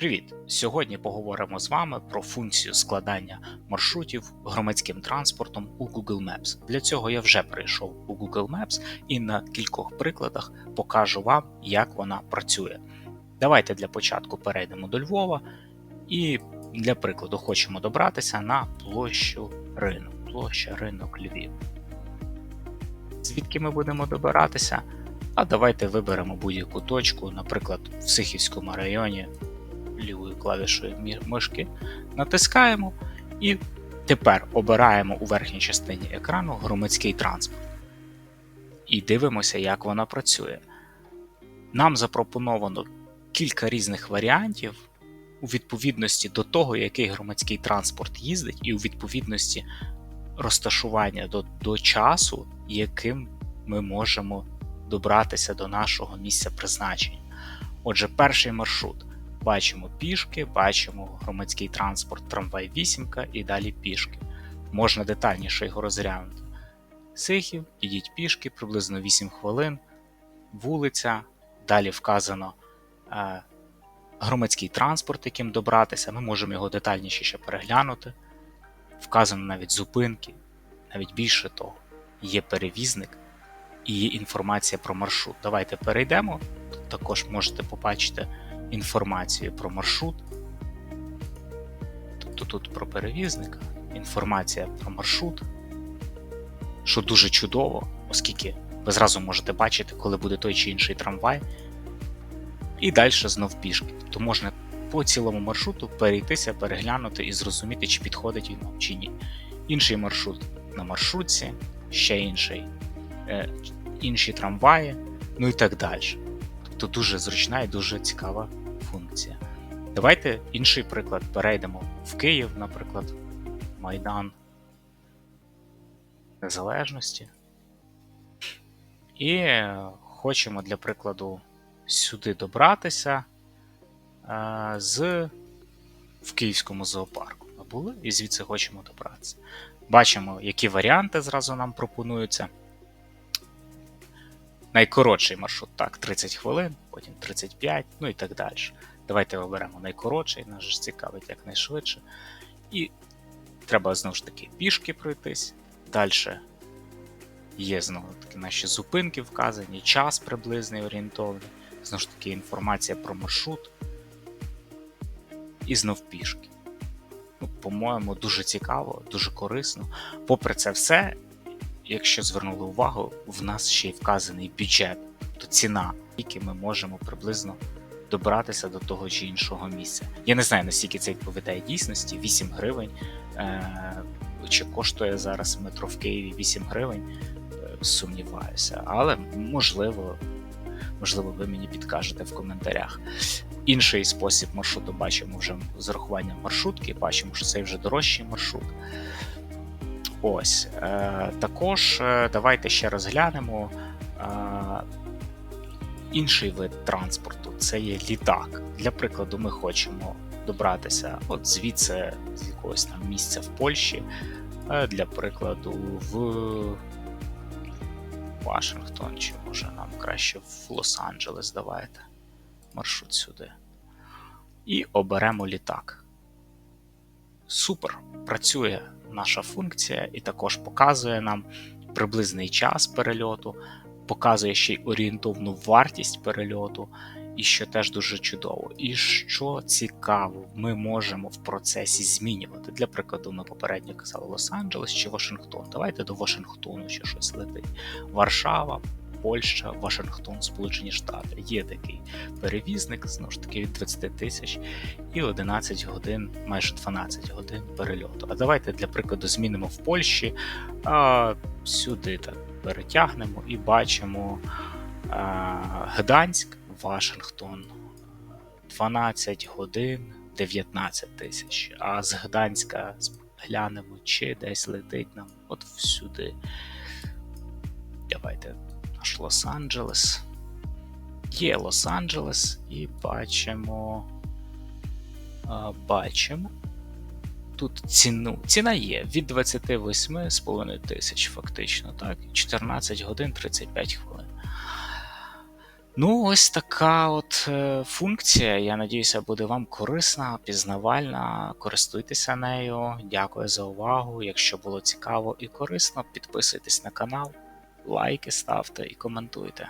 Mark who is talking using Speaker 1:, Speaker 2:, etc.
Speaker 1: Привіт! Сьогодні поговоримо з вами про функцію складання маршрутів громадським транспортом у Google Maps. Для цього я вже прийшов у Google Maps і на кількох прикладах покажу вам, як вона працює. Давайте для початку перейдемо до Львова і для прикладу хочемо добратися на площу ринок. Площа ринок Львів. Звідки ми будемо добиратися? А давайте виберемо будь-яку точку, наприклад, в Сихівському районі лівою клавішою мишки, натискаємо і тепер обираємо у верхній частині екрану громадський транспорт. І дивимося, як вона працює. Нам запропоновано кілька різних варіантів у відповідності до того, який громадський транспорт їздить, і у відповідності розташування до, до часу, яким ми можемо добратися до нашого місця призначення. Отже, перший маршрут. Бачимо пішки, бачимо громадський транспорт, трамвай вісімка і далі пішки. Можна детальніше його розглянути. Сихів, ідіть пішки, приблизно 8 хвилин, вулиця, далі вказано е, громадський транспорт, яким добратися. Ми можемо його детальніше ще переглянути. Вказано навіть зупинки, навіть більше того, є перевізник і є інформація про маршрут. Давайте перейдемо. Тут також можете побачити інформацію про маршрут. Тобто тут про перевізника, інформація про маршрут, що дуже чудово, оскільки ви зразу можете бачити, коли буде той чи інший трамвай. І далі знов пішки. Тобто можна по цілому маршруту перейтися, переглянути і зрозуміти, чи підходить він вам чи ні. Інший маршрут на маршрутці, ще інший, е, інші трамваї, ну і так далі. Тобто дуже зручна і дуже цікава функція. Давайте інший приклад перейдемо в Київ, наприклад, Майдан Незалежності. І хочемо для прикладу сюди добратися е, з в Київському зоопарку. Ми були і звідси хочемо добратися. Бачимо, які варіанти зразу нам пропонуються. Найкоротший маршрут, так, 30 хвилин, потім 35, ну і так далі. Давайте оберемо найкоротший, нас ж цікавить якнайшвидше. І треба знову ж таки пішки пройтись. Далі є знову таки наші зупинки вказані, час приблизний орієнтовний, знову ж таки інформація про маршрут. І знов пішки. Ну, По-моєму, дуже цікаво, дуже корисно. Попри це все, якщо звернули увагу, в нас ще й вказаний бюджет, тобто ціна, скільки ми можемо приблизно добратися до того чи іншого місця. Я не знаю, наскільки це відповідає дійсності, 8 гривень. Е- Чи коштує зараз метро в Києві 8 гривень? Е сумніваюся, але можливо, можливо, ви мені підкажете в коментарях. Інший спосіб маршруту бачимо вже з урахуванням маршрутки, бачимо, що це вже дорожчий маршрут. Ось. Е, Також е, давайте ще розглянемо е, інший вид транспорту це є літак. Для прикладу, ми хочемо добратися от звідси, з якогось там місця в Польщі. Для прикладу, в Вашингтон, чи може нам краще в Лос-Анджелес давайте маршрут сюди. І оберемо літак. Супер! Працює наша функція і також показує нам приблизний час перельоту, показує ще й орієнтовну вартість перельоту, і що теж дуже чудово. І що цікаво, ми можемо в процесі змінювати. Для прикладу, ми попередньо казали Лос-Анджелес чи Вашингтон. Давайте до Вашингтону чи щось летить. Варшава. Польща, Вашингтон, Сполучені Штати. Є такий перевізник, знову ж таки, від 20 тисяч і 11 годин, майже 12 годин перельоту. А давайте для прикладу змінимо в Польщі. А, Сюди так перетягнемо і бачимо а, Гданськ, Вашингтон 12 годин 19 тисяч. А з Гданська глянемо, чи десь летить нам от всюди. Давайте наш Лос-Анджелес. Є Лос-Анджелес і бачимо. Бачимо. Тут ціну. Ціна є від 28,5 тисяч, фактично. так, 14 годин 35 хвилин. Ну, ось така от е, функція. Я надіюся, буде вам корисна, пізнавальна. Користуйтеся нею. Дякую за увагу. Якщо було цікаво і корисно, підписуйтесь на канал, лайки ставте і коментуйте.